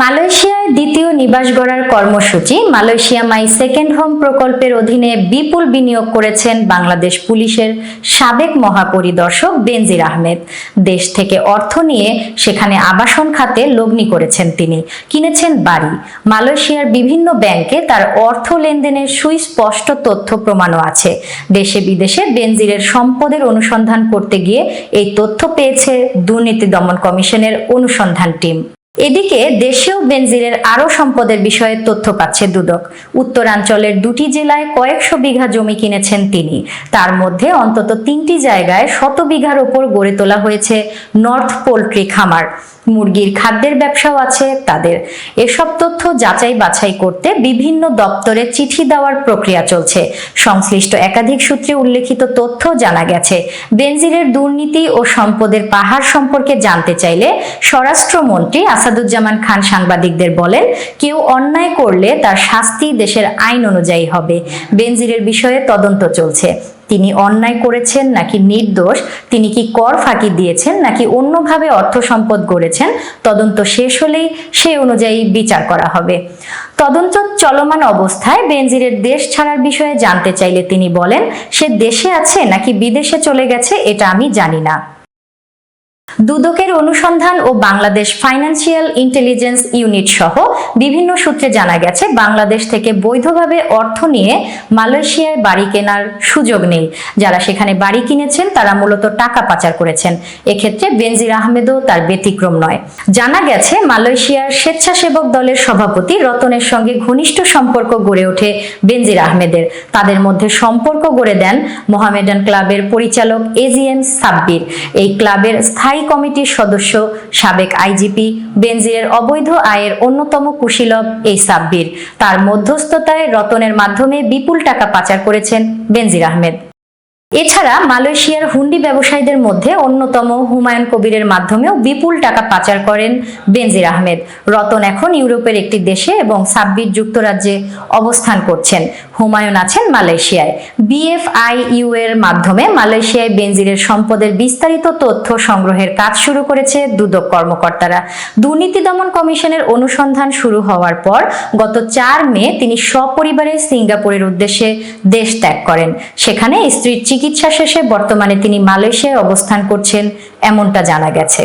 মালয়েশিয়ায় দ্বিতীয় নিবাস গড়ার কর্মসূচি, মালয়েশিয়া মাই সেকেন্ড হোম প্রকল্পের অধীনে বিপুল বিনিয়োগ করেছেন বাংলাদেশ পুলিশের সাবেক মহাপরিদর্শক বেনজির আহমেদ। দেশ থেকে অর্থ নিয়ে সেখানে আবাসন খাতে লগ্নি করেছেন তিনি। কিনেছেন বাড়ি। মালয়েশিয়ার বিভিন্ন ব্যাংকে তার অর্থ লেনদেনের সুস্পষ্ট তথ্য প্রমাণও আছে। দেশে বিদেশে বেনজিরের সম্পদের অনুসন্ধান করতে গিয়ে এই তথ্য পেয়েছে দুর্নীতি দমন কমিশনের অনুসন্ধান টিম। এদিকে দেশেও বেনজিলের আরও সম্পদের বিষয়ে তথ্য পাচ্ছে দুদক। উত্তরাঞ্চলের দুটি জেলায় কয়েকশো বিঘা জমি কিনেছেন তিনি। তার মধ্যে অন্তত তিনটি জায়গায় শত বিঘার ওপর গড়ে তোলা হয়েছে নর্থ পোল্ট্রি খামার। মুরগির খাদ্যের ব্যবসাও আছে, তাদের এসব তথ্য যাচাই বাছাই করতে বিভিন্ন দপ্তরে চিঠি দেওয়ার প্রক্রিয়া চলছে। সংশ্লিষ্ট একাধিক সূত্রে উল্লেখিত তথ্য জানা গেছে, বেনজিরের দুর্নীতি ও সম্পদের পাহাড় সম্পর্কে জানতে চাইলে স্বরাষ্ট্রমন্ত্রী আসাদুজ্জামান খান সাংবাদিকদের বলেন, কেউ অন্যায় করলে তার শাস্তি দেশের আইন অনুযায়ী হবে। বেনজিরের বিষয়ে তদন্ত চলছে। তিনি অন্যায় করেছেন নাকি নির্দোষ? তিনি কি কর ফাঁকি দিয়েছেন নাকি অন্যভাবে অর্থ সম্পদ গড়েছেন? তদন্ত শেষ হলেই সে অনুযায়ী বিচার করা হবে। তদন্ত চলমান অবস্থায় বেনজিরের দেশ ছাড়ার বিষয়ে জানতে চাইলে তিনি বলেন, সে দেশে আছে নাকি বিদেশে চলে গেছে এটা আমি জানি না। দুদকের অনুসন্ধান ও বাংলাদেশ ফাইন্যান্সিয়াল ইন্টেলিজেন্স ইউনিট সহ বিভিন্ন সূত্রে জানা গেছে, বাংলাদেশ থেকে বৈধভাবে অর্থ নিয়ে মালয়েশিয়ায় বাড়ি কেনার সুযোগ নেই। যারা সেখানে বাড়ি কিনেছেন, তারা মূলত টাকা পাচার করেছেন। এক্ষেত্রে বেনজির আহমেদও তার ব্যতিক্রম নয়। জানা গেছে, মালয়েশিয়ার স্বেচ্ছাসেবক দলের সভাপতি রতনের সঙ্গে ঘনিষ্ঠ সম্পর্ক গড়ে ওঠে বেনজির আহমেদের। তাদের মধ্যে সম্পর্ক গড়ে দেন মোহামেডান ক্লাবের পরিচালক এজিএম সাব্বির। এই ক্লাবের স্থায়ী কমিটির সদস্য সাবেক আইজিপি বেনজিরের অবৈধ আয়ের অন্যতম কুশীলব এই সাব্বির। তার মধ্যস্থতায় রতনের মাধ্যমে বিপুল টাকা পাচার করেছেন বেনজির আহমেদ। এছাড়া মালয়েশিয়ার হুন্ডি ব্যবসায়ীদের মধ্যে অন্যতম হুমায়ুন কবিরের মাধ্যমেও বিপুল টাকা পাচার করেন বেনজির আহমেদ। রতন এখন ইউরোপের একটি দেশে এবং সাব্বির যুক্তরাজ্যে অবস্থান করছেন। হুমায়ুন আছেন মালয়েশিয়ায়। বিএফআইইউ এর মাধ্যমে মালয়েশিয়ায় বেনজিরের সম্পদের বিস্তারিত তথ্য সংগ্রহের কাজ শুরু করেছে দুদক কর্মকর্তারা। দুর্নীতি দমন কমিশনের অনুসন্ধান শুরু হওয়ার পর গত চার মে তিনি সপরিবারে সিঙ্গাপুরের উদ্দেশ্যে দেশ ত্যাগ করেন। সেখানে স্ত্রীর চিকিৎসা শেষে বর্তমানে তিনি মালয়েশিয়ায় অবস্থান করছেন এমনটা জানা গেছে।